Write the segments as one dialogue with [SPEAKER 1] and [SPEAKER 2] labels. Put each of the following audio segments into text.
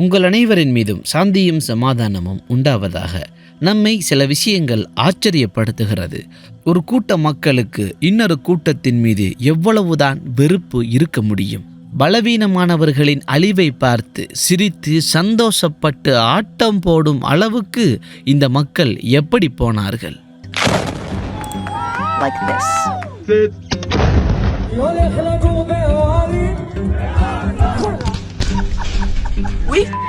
[SPEAKER 1] உங்கள் அனைவரின் மீதும் சாந்தியும் சமாதானமும் உண்டாவதாக நம்மை சில விஷயங்கள் ஆச்சரியப்படுத்துகிறது. ஒரு கூட்ட மக்களுக்கு இன்னொரு கூட்டத்தின் மீது எவ்வளவுதான் வெறுப்பு இருக்க முடியும். பலவீனமானவர்களின் அழிவை பார்த்து சிரித்து சந்தோஷப்பட்டு ஆட்டம் போடும் அளவுக்கு இந்த மக்கள் எப்படி போனார்கள்?
[SPEAKER 2] Like this.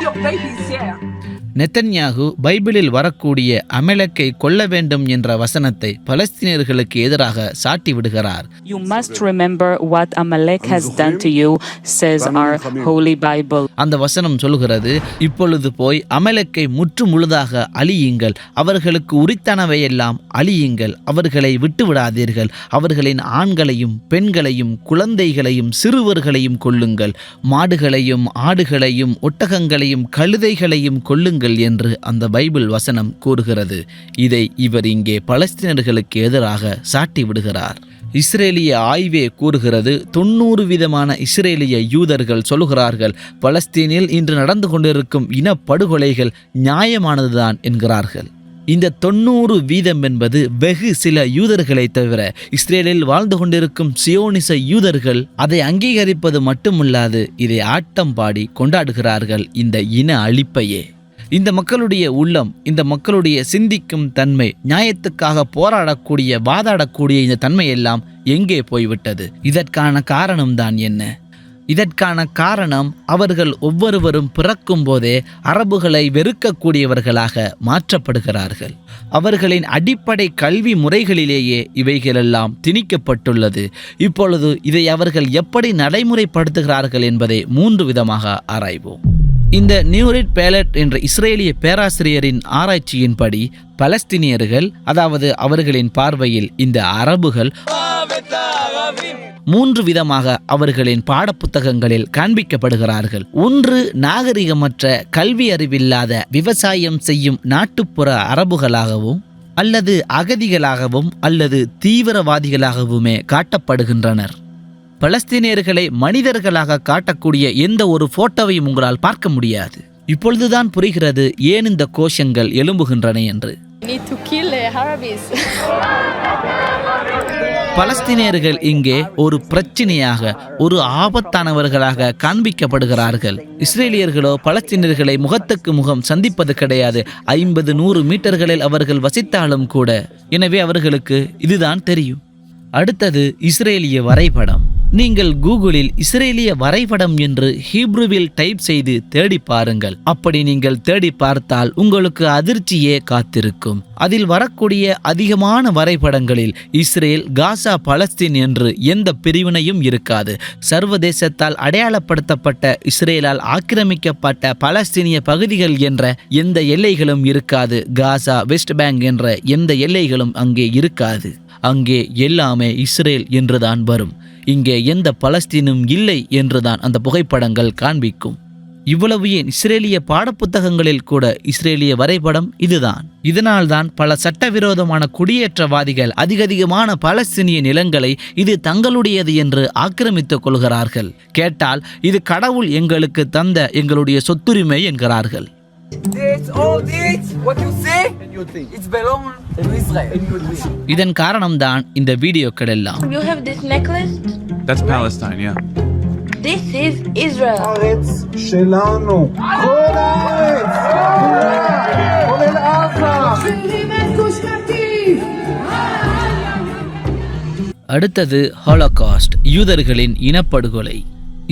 [SPEAKER 3] your babies here.
[SPEAKER 1] Netanyahu பைபிளில் வரக்கூடிய அமலக்கை கொல்ல வேண்டும் என்ற வசனத்தை பலஸ்தீனியர்களுக்கு எதிராக சாட்டி விடுகிறார்.
[SPEAKER 4] You must remember what Amalek has done to you, says our Holy Bible.
[SPEAKER 1] அந்த வசனம் சொல்கிறது இப்பொழுது போய் அமலக்கை முற்று முழுதாக அழியுங்கள். அவர்களுக்கு உரித்தானவையெல்லாம் அழியுங்கள். அவர்களை விட்டு விடாதீர்கள் அவர்களின் ஆண்களையும் பெண்களையும் குழந்தைகளையும் சிறுவர்களையும் கொல்லுங்கள். மாடுகளையும் ஆடுகளையும் ஒட்டகங்களையும் கழுதைகளையும் கொல்லுங்கள் என்று அந்த பைபிள் வசனம் கூறுகிறது. இதை இவர் இங்கே பலஸ்தீனர்களுக்கு எதிராக சாட்டி விடுகிறார். இஸ்ரேலிய ஆய்வே கூறுகிறது தொண்ணூறு விதமான இஸ்ரேலிய யூதர்கள் சொல்லுகிறார்கள் பலஸ்தீனில் இன்று நடந்து கொண்டிருக்கும் இனப்படுகொலைகள் நியாயமானதுதான் என்கிறார்கள். இந்த தொண்ணூறு வீதம் என்பது வெகு சில யூதர்களை தவிர இஸ்ரேலில் வாழ்ந்து கொண்டிருக்கும் சியோனிச யூதர்கள் அதை அங்கீகரிப்பது மட்டுமல்லாது இதை ஆட்டம் பாடி கொண்டாடுகிறார்கள் இந்த இன அழிப்பையே. இந்த மக்களுடைய உள்ளம் இந்த மக்களுடைய சிந்திக்கும் தன்மை நியாயத்துக்காக போராடக்கூடிய வாதாடக்கூடிய இந்த தன்மை எல்லாம் எங்கே போய்விட்டது? இதற்கான காரணம்தான் என்ன? இதற்கான காரணம் அவர்கள் ஒவ்வொருவரும் பிறக்கும் போதே அரபுகளை வெறுக்கக்கூடியவர்களாக மாற்றப்படுகிறார்கள். அவர்களின் அடிப்படை கல்வி முறைகளிலேயே இவைகளெல்லாம் திணிக்கப்பட்டுள்ளது. இப்பொழுது இதை அவர்கள் எப்படி நடைமுறைப்படுத்துகிறார்கள் என்பதை மூன்று விதமாக ஆராய்வோம். இந்த நியூரிட் பேலட் என்ற இஸ்ரேலிய பேராசிரியரின் ஆராய்ச்சியின்படி பலஸ்தீனியர்கள் அதாவது அவர்களின் பார்வையில் இந்த அரபுகள் மூன்று விதமாக அவர்களின் பாடப்புத்தகங்களில் காண்பிக்கப்படுகிறார்கள். ஒன்று நாகரிகமற்ற கல்வி அறிவில்லாத விவசாயம் செய்யும் நாட்டுப்புற அரபுகளாகவும் அல்லது அகதிகளாகவும் அல்லது தீவிரவாதிகளாகவுமே காட்டப்படுகின்றனர். பலஸ்தீனியர்களை மனிதர்களாக காட்டக்கூடிய எந்த ஒரு போட்டோவையும் உங்களால் பார்க்க முடியாது. இப்பொழுதுதான் புரிகிறது ஏன் இந்த கோஷங்கள் எழும்புகின்றன என்று. பலஸ்தீனியர்கள் இங்கே ஒரு பிரச்சனையாக ஒரு ஆபத்தானவர்களாக காண்பிக்கப்படுகிறார்கள். இஸ்ரேலியர்களோ பலஸ்தீனியர்களை முகத்துக்கு முகம் சந்திப்பது கிடையாது. ஐம்பது நூறு மீட்டர்களில் அவர்கள் வசித்தாலும் கூட. எனவே அவர்களுக்கு இதுதான் தெரியும். அடுத்தது இஸ்ரேலிய வரைபடம். நீங்கள் கூகுளில் இஸ்ரேலிய வரைபடம் என்று ஹீப்ருவில் டைப் செய்து தேடி பாருங்கள். அப்படி நீங்கள் தேடி பார்த்தால் உங்களுக்கு அதிர்ச்சியே காத்திருக்கும். அதில் வரக்கூடிய அதிகமான வரைபடங்களில் இஸ்ரேல் காசா பலஸ்தீன் என்று எந்த பிரிவினையும் இருக்காது. சர்வதேசத்தால் அடையாளப்படுத்தப்பட்ட இஸ்ரேலால் ஆக்கிரமிக்கப்பட்ட பலஸ்தீனிய பகுதிகள் என்ற எந்த எல்லைகளும் இருக்காது. காசா வெஸ்ட் பேங்க் என்ற எந்த எல்லைகளும் அங்கே இருக்காது. அங்கே எல்லாமே இஸ்ரேல் என்றுதான் வரும். இங்கே எந்த பலஸ்தீனும் இல்லை என்றுதான் அந்த புகைப்படங்கள் காண்பிக்கும். இவ்வளவு ஏன் இஸ்ரேலிய பாடப்புத்தகங்களில் கூட இஸ்ரேலிய வரைபடம் இதுதான். இதனால்தான் பல சட்டவிரோதமான குடியேற்றவாதிகள் அதிகதிகமான பலஸ்தீனிய நிலங்களை இது தங்களுடையது என்று ஆக்கிரமித்துக் கொள்கிறார்கள். கேட்டால் இது கடவுள் எங்களுக்கு தந்த எங்களுடைய சொத்துரிமை என்கிறார்கள்.
[SPEAKER 3] This, all this, what you see, it's belong to Israel.
[SPEAKER 1] இதன் காரணம்தான் இந்த வீடியோக்கள் எல்லாம்
[SPEAKER 5] You have this necklace?
[SPEAKER 6] That's Palestine, yeah.
[SPEAKER 5] This is Israel.
[SPEAKER 7] הארץ שלנו. כל הארץ! כולל עזה!
[SPEAKER 1] அடுத்தது ஹாலோகாஸ்ட் யூதர்களின் இனப்படுகொலை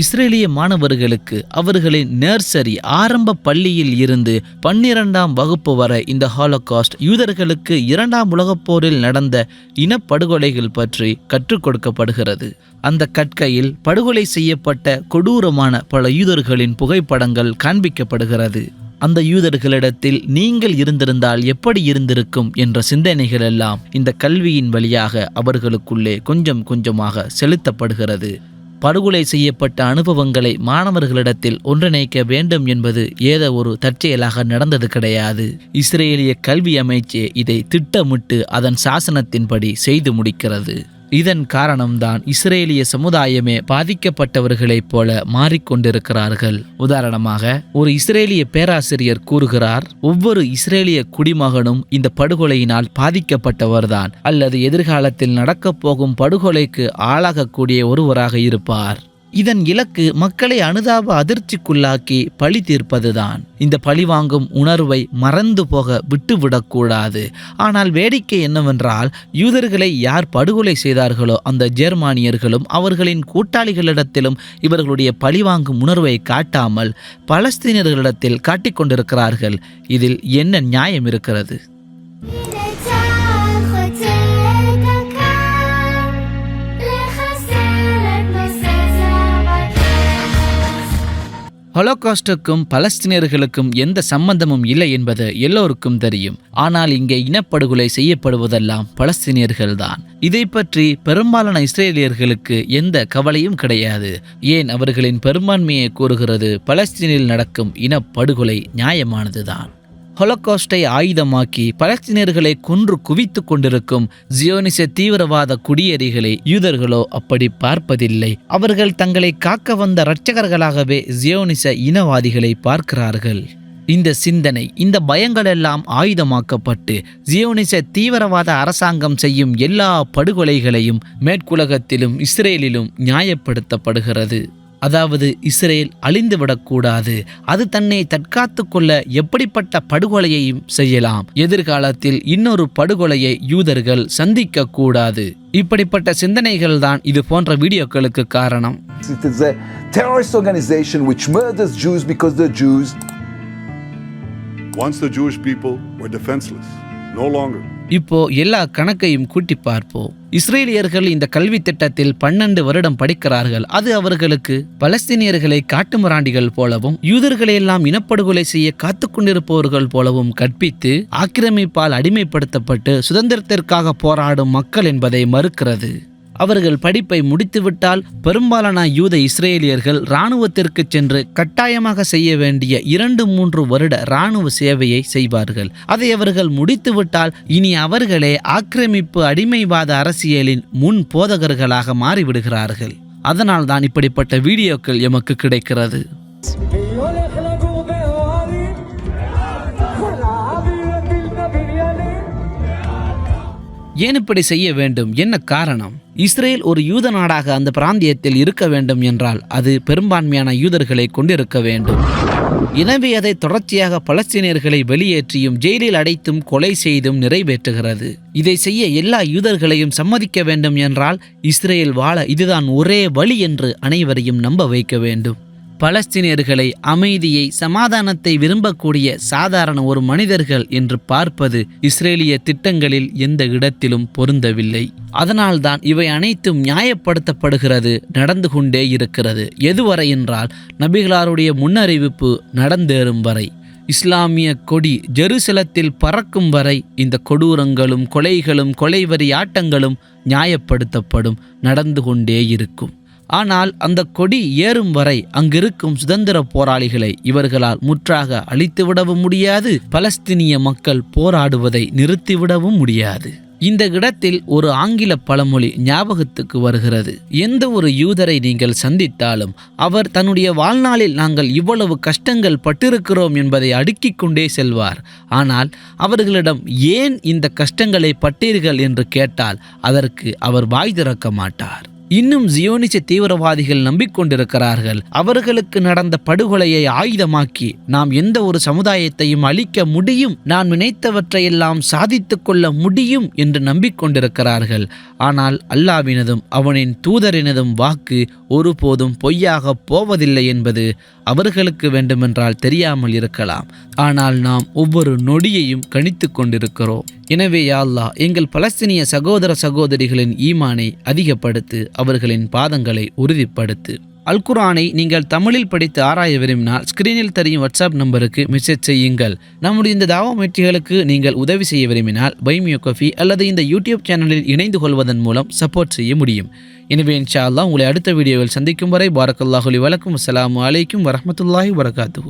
[SPEAKER 1] இஸ்ரேலிய மாணவர்களுக்கு அவர்களின் நர்சரி ஆரம்ப பள்ளியில் இருந்து பன்னிரண்டாம் வகுப்பு வரை இந்த ஹாலோகாஸ்ட் யூதர்களுக்கு இரண்டாம் உலகப் போரில் நடந்த இனப்படுகொலைகள் பற்றி கற்றுக் கொடுக்கப்படுகிறது. அந்த கற்கையில் படுகொலை செய்யப்பட்ட கொடூரமான பல யூதர்களின் புகைப்படங்கள் காண்பிக்கப்படுகிறது. அந்த யூதர்களிடத்தில் நீங்கள் இருந்திருந்தால் எப்படி இருந்திருக்கும் என்ற சிந்தனைகள் எல்லாம் இந்த கல்வியின் வழியாக அவர்களுக்குள்ளே கொஞ்சம் கொஞ்சமாக செலுத்தப்படுகிறது. படுகொலை செய்யப்பட்ட அனுபவங்களை மாணவர்களிடத்தில் ஒன்றிணைக்க வேண்டும் என்பது ஏதோ ஒரு தற்செயலாக நடந்தது கிடையாது. இஸ்ரேலிய கல்வி அமைச்சே இதை திட்டமிட்டு அதன் சாசனத்தின்படி செய்து முடிக்கிறது. இதன் காரணம்தான் இஸ்ரேலிய சமுதாயமே பாதிக்கப்பட்டவர்களைப் போல மாறிக்கொண்டிருக்கிறார்கள். உதாரணமாக ஒரு இஸ்ரேலிய பேராசிரியர் கூறுகிறார் ஒவ்வொரு இஸ்ரேலிய குடிமகனும் இந்த படுகொலையினால் பாதிக்கப்பட்டவர்தான் அல்லது எதிர்காலத்தில் நடக்கப் போகும் படுகொலைக்கு ஆளாகக்கூடிய ஒருவராக இருப்பார். இதன் இலக்கு மக்களை அனுதாப அதிர்ச்சிக்குள்ளாக்கி பழி தீர்ப்பதுதான். இந்த பழிவாங்கும் உணர்வை மறந்து போக விட்டுவிடக்கூடாது. ஆனால் வேடிக்கை என்னவென்றால் யூதர்களை யார் படுகொலை செய்தார்களோ அந்த ஜெர்மானியர்களும் அவர்களின் கூட்டாளிகளிடத்திலும் இவர்களுடைய பழிவாங்கும் உணர்வை காட்டாமல் பலஸ்தீனர்களிடத்தில் காட்டிக்கொண்டிருக்கிறார்கள். இதில் என்ன நியாயம் இருக்கிறது? ஹொலோகாஸ்டுக்கும் பலஸ்தீனியர்களுக்கும் எந்த சம்பந்தமும் இல்லை என்பது எல்லோருக்கும் தெரியும். ஆனால் இங்கே இனப்படுகொலை செய்யப்படுவதெல்லாம் பலஸ்தீனியர்கள்தான். இதை பற்றி பெரும்பாலான இஸ்ரேலியர்களுக்கு எந்த கவலையும் கிடையாது. ஏன் அவர்களின் பெரும்பான்மையை கூறுகிறது பலஸ்தீனில் நடக்கும் இனப்படுகொலை நியாயமானதுதான். ஹொலோகாஸ்டை ஆயுதமாக்கி பலஸ்தீனியர்களை கொன்று குவித்து கொண்டிருக்கும் ஜியோனிச தீவிரவாத குடியேறிகளை யூதர்களோ அப்படி பார்ப்பதில்லை. அவர்கள் தங்களை காக்க வந்த இரட்சகர்களாகவே ஜியோனிச இனவாதிகளை பார்க்கிறார்கள். இந்த சிந்தனை இந்த பயங்கள் எல்லாம் ஆயுதமாக்கப்பட்டு ஜியோனிச தீவிரவாத அரசாங்கம் செய்யும் எல்லா படுகொலைகளையும் மேற்குலகத்திலும் இஸ்ரேலிலும் நியாயப்படுத்தப்படுகிறது. அதாவது இஸ்ரேல் அழிந்துவிடக்கூடாது அது தன்னை தற்காத்து கொள்ள எப்படிப்பட்ட படுகொலையையும் செய்யலாம் எதிர்காலத்தில் இன்னொரு படுகொலையை யூதர்கள் சந்திக்க கூடாது இப்படிப்பட்ட சிந்தனைகள் தான் இது போன்ற வீடியோக்களுக்கு காரணம்
[SPEAKER 2] It is a terrorist organization which murders Jews because they're Jews.
[SPEAKER 8] Once the Jewish people were defenseless, no longer.
[SPEAKER 1] இப்போ எல்லா கணக்கையும் கூட்டி பார்ப்போம். இஸ்ரேலியர்கள் இந்த கல்வி திட்டத்தில் பன்னெண்டு வருடம் படிக்கிறார்கள். அது அவர்களுக்கு பலஸ்தீனியர்களை காட்டுமிராண்டிகள் போலவும் யூதர்களை எல்லாம் இனப்படுகொலை செய்ய காத்து கொண்டிருப்பவர்கள் போலவும் கற்பித்து ஆக்கிரமிப்பால் அடிமைப்படுத்தப்பட்டு சுதந்திரத்திற்காக போராடும் மக்கள் என்பதை மறுக்கிறது. அவர்கள் படிப்பை முடித்துவிட்டால் பெரும்பாலான யூத இஸ்ரேலியர்கள் இராணுவத்திற்கு சென்று கட்டாயமாக செய்ய வேண்டிய இரண்டு மூன்று வருட இராணுவ சேவையை செய்வார்கள். அதை அவர்கள் முடித்துவிட்டால் இனி அவர்களே ஆக்கிரமிப்பு அடிமைவாத அரசியலின் முன் போதகர்களாக மாறிவிடுகிறார்கள். அதனால் தான் இப்படிப்பட்ட வீடியோக்கள் எமக்கு கிடைக்கிறது. ஏன் இப்படி செய்ய வேண்டும்? என்ன காரணம்? இஸ்ரேல் ஒரு யூத நாடாக அந்த பிராந்தியத்தில் இருக்க வேண்டும் என்றால் அது பெரும்பான்மையான யூதர்களை கொண்டிருக்க வேண்டும். எனவே அதை தொடர்ச்சியாக பலஸ்தீனியர்களை வெளியேற்றியும் ஜெயிலில் அடைத்தும் கொலை செய்தும் நிறைவேற்றுகிறது. இதை செய்ய எல்லா யூதர்களையும் சம்மதிக்க வேண்டும் என்றால் இஸ்ரேல் வாழ இதுதான் ஒரே வழி என்று அனைவரையும் நம்ப வைக்க வேண்டும். பலஸ்தீனியர்களை அமைதியை சமாதானத்தை விரும்பக்கூடிய சாதாரண ஒரு மனிதர்கள் என்று பார்ப்பது இஸ்ரேலிய திட்டங்களில் எந்த இடத்திலும் பொருந்தவில்லை. அதனால்தான் இவை அனைத்தும் நியாயப்படுத்தப்படுகிறது நடந்து கொண்டே இருக்கிறது. எதுவரை என்றால் நபிகளாருடைய முன்னறிவிப்பு நடந்தேறும் வரை இஸ்லாமிய கொடி ஜெருசலத்தில் பறக்கும் வரை இந்த கொடூரங்களும் கொலைகளும் கொலைவரி ஆட்டங்களும் நியாயப்படுத்தப்படும் நடந்து கொண்டே இருக்கும். ஆனால் அந்த கொடி ஏறும் வரை அங்கிருக்கும் சுதந்திர போராளிகளை இவர்களால் முற்றாக அழித்துவிடவும் முடியாது பலஸ்தீனிய மக்கள் போராடுவதை நிறுத்திவிடவும் முடியாது. இந்த இடத்தில் ஒரு ஆங்கில பழமொழி ஞாபகத்துக்கு வருகிறது. எந்த ஒரு யூதரை நீங்கள் சந்தித்தாலும் அவர் தன்னுடைய வாழ்நாளில் நாங்கள் இவ்வளவு கஷ்டங்கள் பட்டிருக்கிறோம் என்பதை அடுக்கிக் கொண்டே செல்வார். ஆனால் அவர்களிடம் ஏன் இந்த கஷ்டங்களை பட்டீர்கள் என்று கேட்டால் அதற்கு அவர் வாய் திறக்க மாட்டார். இன்னும் ஜியோனிச தீவிரவாதிகள் நம்பிக்கொண்டிருக்கிறார்கள். அவர்களுக்கு நடந்த படுகொலையை ஆயுதமாக்கி நாம் எந்த ஒரு சமுதாயத்தையும் அழிக்க முடியும் நான் நினைத்தவற்றையெல்லாம் சாதித்துக் கொள்ள முடியும் என்று நம்பிக்கொண்டிருக்கிறார்கள். ஆனால் அல்லாவினதும் அவனின் தூதரினதும் வாக்கு ஒருபோதும் பொய்யாக போவதில்லை என்பது அவர்களுக்கு வேண்டுமென்றால் தெரியாமல் இருக்கலாம். ஆனால் நாம் ஒவ்வொரு நொடியையும் கணித்து கொண்டிருக்கிறோம். எனவே யாழ்லா எங்கள் பலஸ்தீனிய சகோதர சகோதரிகளின் ஈமானை அதிகப்படுத்து அவர்களின் பாதங்களை உறுதிப்படுத்து. அல்குரானை நீங்கள் தமிழில் படித்து ஆராய விரும்பினால் ஸ்கிரீனில் தெரியும் வாட்ஸ்அப் நம்பருக்கு மெசேஜ் செய்யுங்கள். நம்முடைய இந்த தாவா முயற்சிகளுக்கு நீங்கள் உதவி செய்ய விரும்பினால் பைமியோ கஃபி அல்லது இந்த யூடியூப் சேனலில் இணைந்து கொள்வதன் மூலம் சப்போர்ட் செய்ய முடியும். எனவே இன்ஷா அல்லா உங்களை அடுத்த வீடியோவில் சந்திக்கும் வரை பாரக்கல்லாஹுலி வழக்கம் அஸ்லாம் அலைக்கும் வரமத்துல்லாஹி வரகாத்து